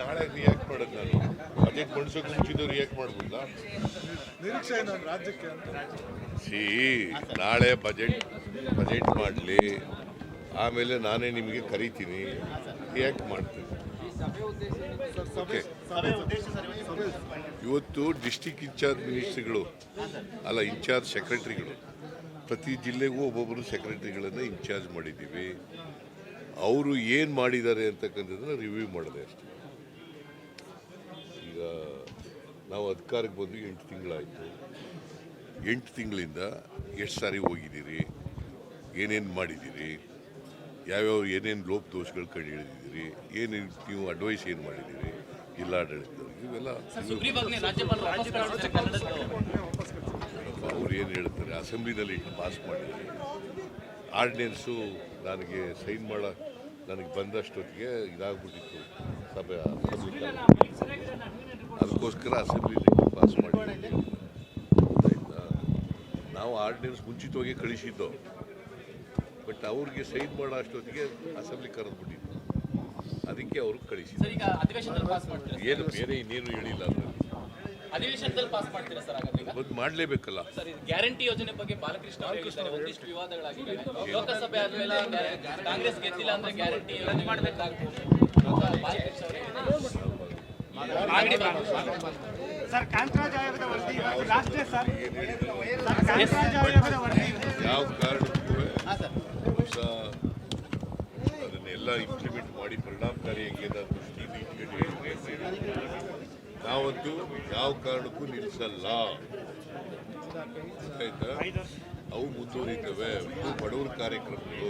ನಾಳೆ ರಿಯಾಕ್ಟ್ ಮಾಡೋದು ನಾನು. ಬಜೆಟ್ ಮಂಡ್ಸೋಕೆ ಮುಂಚಿದ್ದು ರಿಯಾಕ್ಟ್ ಮಾಡ್ಬೋದಾ? ನಿರೀಕ್ಷೆ ರಾಜ್ಯಕ್ಕೆ ಸಿ ನಾಳೆ ಬಜೆಟ್ ಬಜೆಟ್ ಮಾಡಲಿ. ಆಮೇಲೆ ನಾನೇ ನಿಮಗೆ ಕರಿತೀನಿ. ರಿಯಾಕ್ಟ್ ಮಾಡ್ತೀನಿ. ಓಕೆ ಇವತ್ತು ಡಿಸ್ಟಿಕ್ ಇನ್ಚಾರ್ಜ್ ಮಿನಿಸ್ಟ್ರಿಗಳು ಅಲ್ಲ ಇನ್ಚಾರ್ಜ್ ಸೆಕ್ರೆಟರಿಗಳು ಪ್ರತಿ ಜಿಲ್ಲೆಗೂ ಒಬ್ಬೊಬ್ಬರು ಸೆಕ್ರೆಟರಿಗಳನ್ನು ಇನ್ಚಾರ್ಜ್ ಮಾಡಿದ್ದೀವಿ. ಅವರು ಏನು ಮಾಡಿದ್ದಾರೆ ಅಂತಕ್ಕಂಥದ್ದನ್ನು ರಿವ್ಯೂ ಮಾಡಿದೆ ಅಷ್ಟೇ. ನಾವು ಅಧಿಕಾರಕ್ಕೆ ಬಂದು ಎಂಟು ತಿಂಗಳಾಯಿತು. ಎಂಟು ತಿಂಗಳಿಂದ ಎಷ್ಟು ಸಾರಿ ಹೋಗಿದ್ದೀರಿ? ಏನೇನು ಮಾಡಿದ್ದೀರಿ? ಯಾವ್ಯಾವ ಏನೇನು ಲೋಪ ದೋಷಗಳು ಕಂಡು ಹಿಡಿದಿದ್ದೀರಿ? ಏನೇನು ನೀವು ಅಡ್ವೈಸ್ ಏನು ಮಾಡಿದ್ದೀರಿ? ಜಿಲ್ಲಾಡಳಿತದವ್ರಿಗೆ ಇವೆಲ್ಲ ಅವ್ರು ಏನು ಹೇಳ್ತಾರೆ? ಅಸೆಂಬ್ಲಿನಲ್ಲಿ ಪಾಸ್ ಮಾಡಿದ್ದಾರೆ. ಆರ್ಡಿನೆನ್ಸು ನನಗೆ ಸೈನ್ ಮಾಡೋ ನನಗೆ ಬಂದಷ್ಟೊತ್ತಿಗೆ ಇದಾಗ್ಬಿಟ್ಟಿತ್ತು ಸಭೆ. ಅದಕ್ಕೋಸ್ಕರ ಅಸೆಂಬ್ಲಿನಲ್ಲಿ ಪಾಸ್ ಮಾಡಿದ್ದೀವಿ ಆಯ್ತಾ? ನಾವು ಆರ್ಡಿನೆನ್ಸ್ ಮುಂಚಿತವಾಗಿ ಕಳಿಸಿದ್ದು. ಬಟ್ ಅವ್ರಿಗೆ ಸೈನ್ ಮಾಡೋ ಅಷ್ಟೊತ್ತಿಗೆ ಅಸೆಂಬ್ಲಿ ಕರೆದ್ಬಿಟ್ಟಿದ್ದು ಅದಕ್ಕೆ ಅವರು ಕಳಿಸಿದ್ರು ಸರ್ ಈಗ ಅಧಿವೇಶನದಲ್ಲಿ ಪಾಸ್ ಮಾಡ್ತೀರಾ ಏನು ಬೇರೆ ಇನ್ನೇನು ಹೇಳಿಲ್ಲ ಅದರಲ್ಲಿ. ಅಧಿವೇಶನದಲ್ಲಿ ಪಾಸ್ ಮಾಡ್ತೀರಾ ಸರ್ ಹಾಗಾದ್ರೆ ಮಾಡಲೇಬೇಕಲ್ಲ. ಸರ್ ಗ್ಯಾರಂಟಿ ಯೋಜನೆ ಬಗ್ಗೆ ಬಾಲಕೃಷ್ಣ ಅವರು ಒಂದಿಷ್ಟು ವಿವಾದಗಳಾಗಿವೆ ಲೋಕಸಭೆ ಆದ್ಮೇಲೆ ಕಾಂಗ್ರೆಸ್ ಗೆದ್ದಿಲ್ಲ ಅಂದ್ರೆ ಗ್ಯಾರಂಟಿ ಯೋಜನೆ ಮಾಡಬೇಕಾಗ್ತದೆ ಸರ್ ಕಾಂತರಾಜ್ ಆಯೋಗದ ವರದಿ ಲಾಸ್ಟ್ ಸರ್ ಕಾಂತರಾಜ್ ಆಯೋಗದ ವರದಿ ಯಾವ ಕಾರಣಕ್ಕೂ ಅದನ್ನೆಲ್ಲ ಇಂಪ್ಲಿಮೆಂಟ್ ಮಾಡಿ ಪರಿಣಾಮಕಾರಿಯಾಗಿ ನಾವಂತೂ ಯಾವ ಕಾರಣಕ್ಕೂ ನಿಲ್ಲಿಸಲ್ಲ. ಆಯ್ತಾ ಅವು ಮುಂದುವರಿತವೆ. ಬಡವರ ಕಾರ್ಯಕ್ರಮಗಳು.